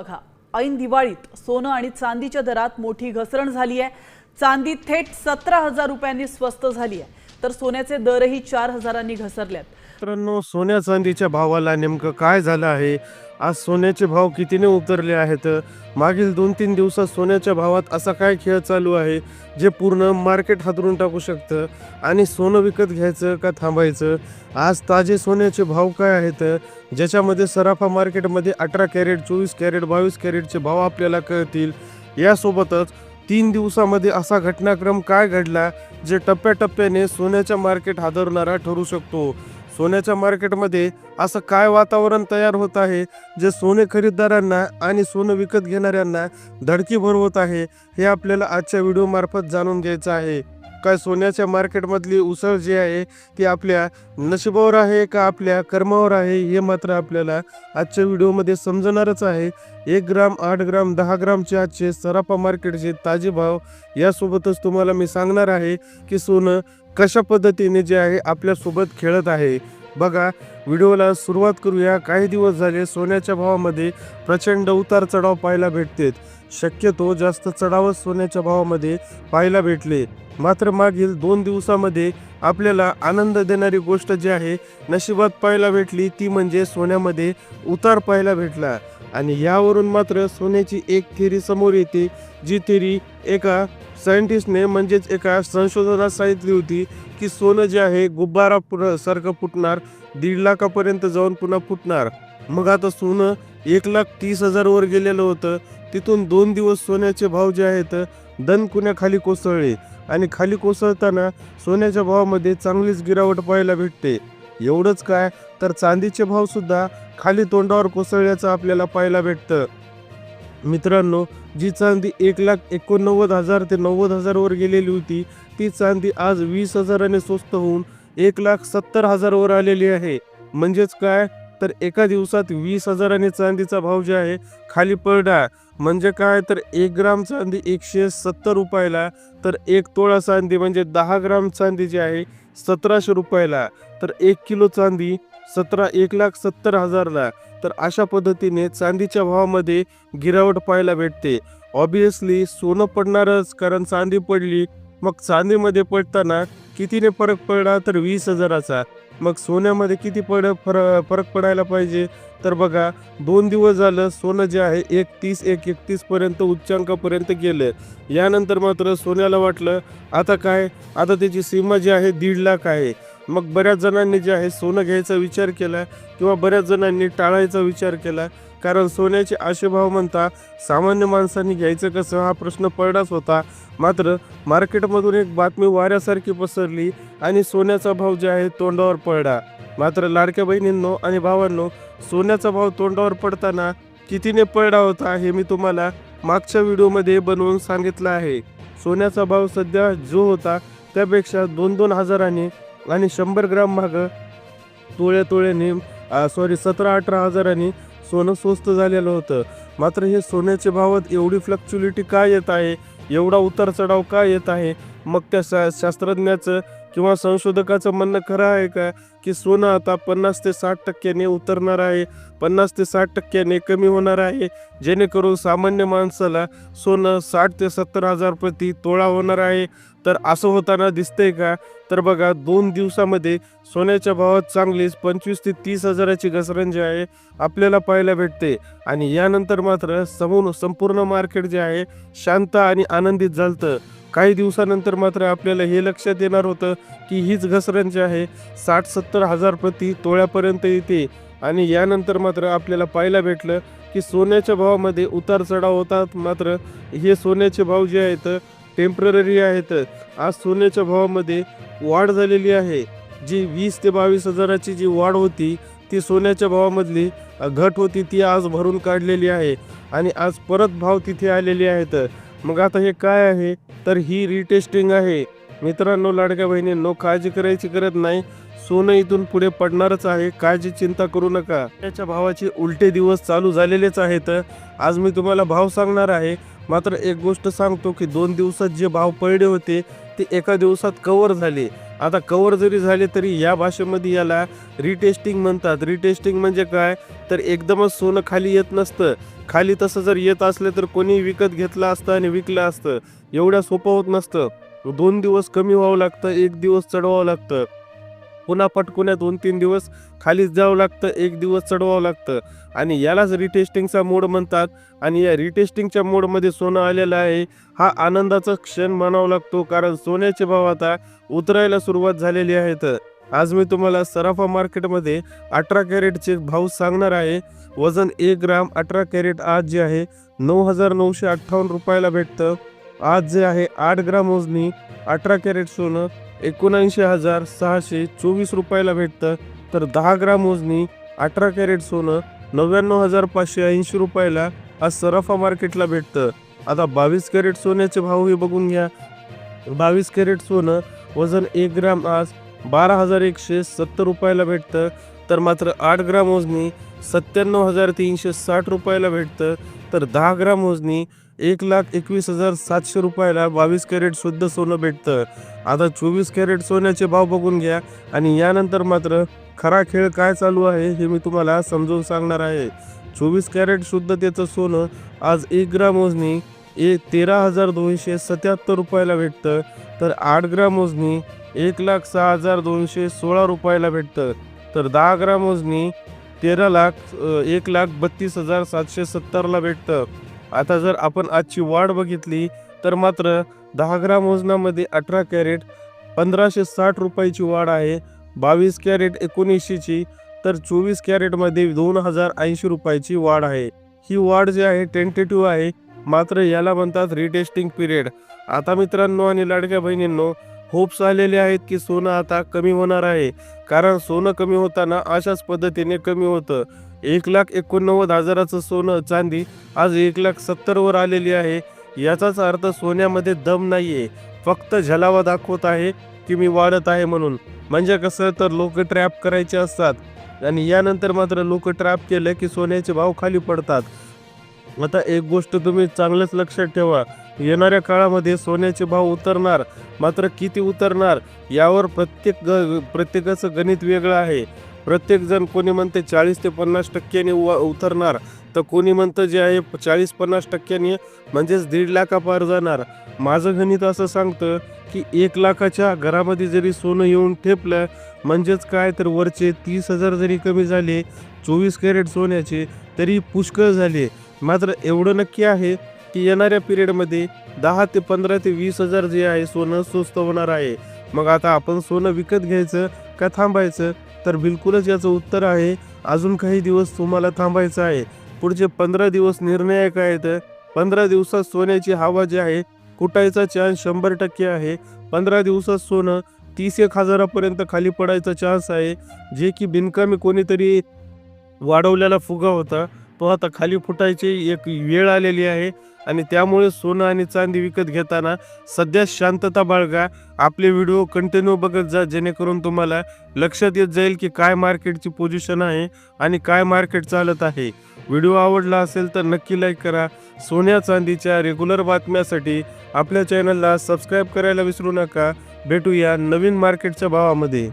बघा ऐन दिवाळीत सोनं आणि चांदीच्या दरात मोठी घसरण झाली आहे चांदी थेट सतरा हजार रुपयांनी स्वस्त झाली आहे तर सोन्याचे दरही चार हजारांनी घसरल्यात. मित्रांनो सोन्या चांदीच्या भावाला नेमकं काय झालं आहे? आज सोन्याचे भाव कितीने उतरले आहेत? मागील दोन तीन दिवसात सोन्याच्या भावात असा काय खेळ चालू आहे जे पूर्ण मार्केट हातरून टाकू शकतं? आणि सोनं विकत घ्यायचं का थांबायचं? आज ताजे सोन्याचे भाव काय आहेत? ज्याच्यामध्ये सराफा मार्केटमध्ये अठरा कॅरेट चोवीस कॅरेट बावीस कॅरेटचे भाव आपल्याला कळतील. यासोबतच तीन दिवसामध्ये असा घटनाक्रम काय घडला जे टप्प्याटप्प्याने सोन्याच्या मार्केट हादरणारा ठरू शकतो? सोन्याच्या मार्केटमध्ये असं काय वातावरण तयार होत आहे जे सोने खरीददारांना आणि सोनं विकत घेणाऱ्यांना धडकी भरवत आहे हे आपल्याला आजच्या व्हिडिओमार्फत जाणून घ्यायचं आहे. काय सोन्याच्या मार्केटमधली उसळ जी आहे ती आपल्या नशिबावर आहे का आपल्या कर्मावर आहे हे मात्र आपल्याला आजच्या व्हिडिओमध्ये समजणारच आहे. एक ग्राम आठ ग्राम दहा ग्रामचे आजचे सराफा मार्केटचे ताजे भाव यासोबतच तुम्हाला मी सांगणार आहे की सोनं कशा पद्धतीने जे आहे आपल्यासोबत खेळत आहे. बघा व्हिडिओला सुरुवात करूया. काही दिवस झाले सोन्याच्या भावामध्ये प्रचंड उतार चढाव पाहायला भेटतेत. शक्यतो जास्त चढावच सोन्याच्या भावामध्ये पाहायला भेटले. मात्र मागील दोन दिवसामध्ये आपल्याला आनंद देणारी गोष्ट जी आहे नशिबात पाहायला भेटली ती म्हणजे सोन्यामध्ये उतार पाहायला भेटला. आणि यावरून मात्र सोन्याची एक थेरी समोर येते जी थेरी एका सायंटिस्टने म्हणजेच एका संशोधनात सांगितली होती की सोनं जे आहे गुब्बारा पुन्हा सारखं फुटणार दीड लाखापर्यंत जाऊन पुन्हा फुटणार. मग आता सोनं एक लाख तीस हजारवर गेलेलं होतं. तिथून दोन दिवस सोन्याचे भाव जे आहेत दन कोसळले आणि खाली कोसळताना सोन्याच्या भावामध्ये चांगलीच गिरावट पाहायला भेटते. एवढंच काय? तर चांदीचे भाव सुद्धा खाली तोंडावर कोसळल्याचं आपल्याला पाहायला भेटतं. मित्रांनो जी चांदी एक लाख एकोणनव्वद हजार ते नव्वद हजारवर गेलेली होती ती चांदी आज वीस हजाराने स्वस्त होऊन एक लाख सत्तर हजारवर आलेली आहे. म्हणजेच काय? तर एका दिवसात वीस हजाराने चांदीचा भाव जे आहे खाली पडला. म्हणजे काय? तर एक ग्राम चांदी एकशे सत्तर रुपयाला तर एक तोळा चांदी म्हणजे दहा ग्राम चांदी जी आहे सतराशे रुपयाला. तर एक किलो चांदी सतरा एक लाख सत्तर हजारला. तर अशा पद्धतीने चांदीच्या भावामध्ये गिरावट पाहायला भेटते. ऑब्वियसली सोनं पडणारच कारण चांदी पडली. मग चांदीमध्ये पडताना कितीने फरक पडला? तर वीस हजाराचा. मग सोन्यामध्ये किती पड फरक फरक पडायला पाहिजे? तर बघा दोन दिवस झालं सोनं जे आहे एक तीस एक एकतीस पर्यंत उच्चांकापर्यंत गेलं यानंतर मात्र सोन्याला वाटलं आता काय? आता त्याची सीमा जी आहे दीड लाख आहे. मग बऱ्याच जणांनी जे आहे सोनं घ्यायचा विचार केला किंवा बऱ्याच जणांनी टाळायचा विचार केला कारण सोन्याचे आशेभाव भाव म्हणता सामान्य माणसांनी घ्यायचं कसं हा प्रश्न पडलाच होता. मात्र मार्केटमधून एक बातमी वाऱ्यासारखी पसरली आणि सोन्याचा भाव जे आहे तोंडावर पडला. मात्र लाडक्या बहिणींनो आणि भावांनो सोन्याचा भाव तोंडावर पडताना कितीने पडला होता हे मी तुम्हाला मागच्या व्हिडिओमध्ये बनवून सांगितलं आहे. सोन्याचा भाव सध्या जो होता त्यापेक्षा दोन दोन हजारांनी आणि शंभर ग्राम मागं तोळ्या तोळ्याने सॉरी सतरा अठरा हजारांनी सोनं स्वस्त झालेलं होतं. मात्र हे सोन्याच्या भावात एवढी फ्लक्च्युलिटी का येत आहे? एवढा उतार चढाव का येत आहे? मग त्या शा शास्त्रज्ञाचं किंवा संशोधकाचं म्हणणं खरं आहे का? की सोनं आता पन्नास ते साठ टक्क्याने उतरणार आहे. पन्नास ते साठ टक्क्याने कमी होणार आहे. जेणेकरून सामान्य माणसाला सोनं साठ ते सत्तर हजार प्रति तोळा होणार आहे. तर असं होताना दिसतंय का? तर बघा दोन दिवसामध्ये सोन्याच्या भावात चांगलीच पंचवीस ते तीस हजाराची घसरण जी आहे आपल्याला पाहायला भेटते. आणि यानंतर मात्र समून संपूर्ण मार्केट जे आहे शांत आणि आनंदित झालतं. काही दिवसानंतर मात्र आपल्याला हे लक्षात येणार होतं की हीच घसरण जी आहे. साठ सत्तर हजार प्रति तोळ्यापर्यंत येते. आणि यानंतर मात्र आपल्याला पाहायला भेटलं की सोन्याच्या भावामध्ये उतार चढाव होतात मात्र हे सोन्याचे भाव जे आहेत टेंपररी आहेत. आज सोन्याच्या भावामध्ये वाढ झालेली आहे. जी वीस ते बावीस हजाराची जी वाढ होती ती सोन्याच्या भावामधली घट होती ती आज भरून काढलेली आहे. आणि आज परत भाव तिथे आलेले आहेत. मग आता हे काय आहे? तर ही रिटेस्टिंग आहे. मित्रांनो लाडक्या बहिणींनो काळजी करायची गरज नाही. सोनं इथून पुढे पडणारच आहे. काळजी चिंता करू नका. त्याच्या भावाचे उलटे दिवस चालू झालेलेच आहेत. आज मी तुम्हाला भाव सांगणार आहे. मात्र एक गोष्ट सांगतो की दोन दिवसात जे भाव पडले होते ते एका दिवसात कवर झाले. आता कवर जरी झाले तरी या भाषेमध्ये याला रिटेस्टिंग म्हणतात. रिटेस्टिंग म्हणजे काय? तर एकदमच सोनं खाली येत नसतं. खाली तसं जर येत असलं तर कोणी विकत घेतलं असतं आणि विकलं असतं. एवढ्या सोपं होत नसतं. दोन दिवस कमी व्हावं लागतं एक दिवस चढवावं लागतं. पुन्हा पटकुन्या दोन तीन दिवस खालीच जावं लागतं एक दिवस चढवावं लागतं. आणि यालाच रिटेस्टिंगचा मोड म्हणतात. आणि या रिटेस्टिंगच्या मोडमध्ये सोनं आलेलं आहे. हा आनंदाचा क्षण मानावा लागतो कारण सोन्याचे भाव आता उतरायला सुरुवात झालेली आहेत. आज मी तुम्हाला सराफा मार्केटमध्ये अठरा कॅरेटचे भाव सांगणार आहे. वजन एक ग्राम अठरा कॅरेट आज जे आहे नऊ हजार नऊशे अठ्ठावन्न रुपयाला भेटतं. आज जे आहे आठ ग्राम मोजणी अठरा कॅरेट सोनं. एकोणऐंशी हजार सहाशे चोवीस रुपयाला भेटतं. तर दहा ग्राम मोजणी अठरा कॅरेट सोनं नव्याण्णव हजार पाचशे ऐंशी रुपयाला आज सराफा मार्केटला भेटतं. आता बावीस कॅरेट सोन्याचे भावही बघून घ्या. बावीस कॅरेट सोनं वजन एक ग्राम आज बारा हजार एकशे सत्तर रुपयाला भेटतं. तर मात्र आठ ग्राम मोजणी सत्त्याण्णव हजार तीनशे साठ रुपयाला भेटतं. तर दहा ग्राम मोजणी एक लाख एकवीस हजार सातशे रुपयाला बावीस कॅरेट शुद्ध सोनं भेटतं. आता चोवीस कॅरेट सोन्याचे भाव बघून घ्या. आणि यानंतर मात्र खरा खेळ काय चालू आहे हे मी तुम्हाला समजून सांगणार आहे. चोवीस कॅरेट शुद्धतेचं सोनं आज एक ग्राम मोजणी एक तेरा हजार दोनशे सत्याहत्तर रुपयाला भेटतं. तर आठ ग्राम मोजणी एक लाख सहा हजार दोनशे सोळा रुपयाला भेटतं. तर दहा ग्राम मोजणी तेरा लाख एक लाख बत्तीस हजार सातशे सत्तरला भेटतं. आता जर आपण आजची वाढ बघितली तर मात्र दहा ग्राम वजनामध्ये अठरा कॅरेट पंधराशे साठ रुपयाची वाढ आहे. बावीस कॅरेट एकोणीसशेची तर चोवीस कॅरेटमध्ये दोन हजार ऐंशी रुपयाची वाढ आहे. ही वाढ जी आहे टेंटेटिव्ह आहे. मात्र याला म्हणतात रिटेस्टिंग पिरियड आता मित्रांनो आणि लाडक्या बहिणींनो होप्स आलेले आहेत की सोनं आता कमी होणार आहे. कारण सोनं कमी होताना अशाच पद्धतीने कमी होतं. एक लाख एकोणनव्वद हजाराचं सोनं चांदी आज एक लाख सत्तरवर आलेली आहे. याचाच अर्थ सोन्यामध्ये दम नाही आहे फक्त झलावा दाखवत आहे की मी वाढत आहे म्हणून. म्हणजे कसं तर लोक ट्रॅप करायचे असतात. आणि यानंतर मात्र लोक ट्रॅप केलं की सोन्याचे भाव खाली पडतात. आता एक गोष्ट तुम्ही चांगलंच लक्षात ठेवा. येणाऱ्या काळामध्ये सोन्याचे भाव उतरणार. मात्र किती उतरणार? यावर प्रत्येक ग प्रत्येकाचं गणित वेगळं आहे. प्रत्येकजण कोणी म्हणते चाळीस ते पन्नास टक्क्यांनी व उतरणार. तर कोणी म्हणतं जे आहे चाळीस पन्नास टक्क्यांनी म्हणजेच दीड लाखापार जाणार. माझं गणित असं सांगतं की एक लाखाच्या घरामध्ये जरी सोनं येऊन ठेपलं म्हणजेच काय तर वरचे तीस हजार जरी कमी झाले चोवीस कॅरेट सोन्याचे तरी पुष्कळ झाले. मात्र एवढं नक्की आहे की येणाऱ्या पिरियडमध्ये दहा ते पंधरा ते वीस हजार जे आहे सोनं स्वस्त होणार आहे. मग आता आपण सोनं विकत घ्यायचं का थांबायचं? तर बिलकुलच याचं उत्तर आहे. अजून काही दिवस तुम्हाला थांबायचं आहे. पुढचे पंधरा दिवस निर्णायक आहेत. पंधरा दिवसात सोन्याची हवा जी आहे कुटायचा चान्स शंभर टक्के आहे. पंधरा दिवसात सोनं तीस एक हजारापर्यंत खाली पडायचा चान्स आहे. जे की बिनकामी कोणीतरी वाढवलेला फुगा होता. तो आता खाली फुटायची एक वेळ आलेली आहे आणि त्यामुळे सोनं आणि चांदी विकत घेताना सध्या शांतता बाळगा. आपले व्हिडिओ कंटिन्यू बघत जा जेणेकरून तुम्हाला लक्षात येत जाईल की काय मार्केटची पोझिशन आहे आणि काय मार्केट चालत आहे. व्हिडिओ आवडला असेल तर नक्की लाईक करा. सोन्या चांदीच्या रेग्युलर बातम्यासाठी आपल्या चॅनलला सबस्क्राईब करायला विसरू नका. भेटूया नवीन मार्केटच्या भावामध्ये.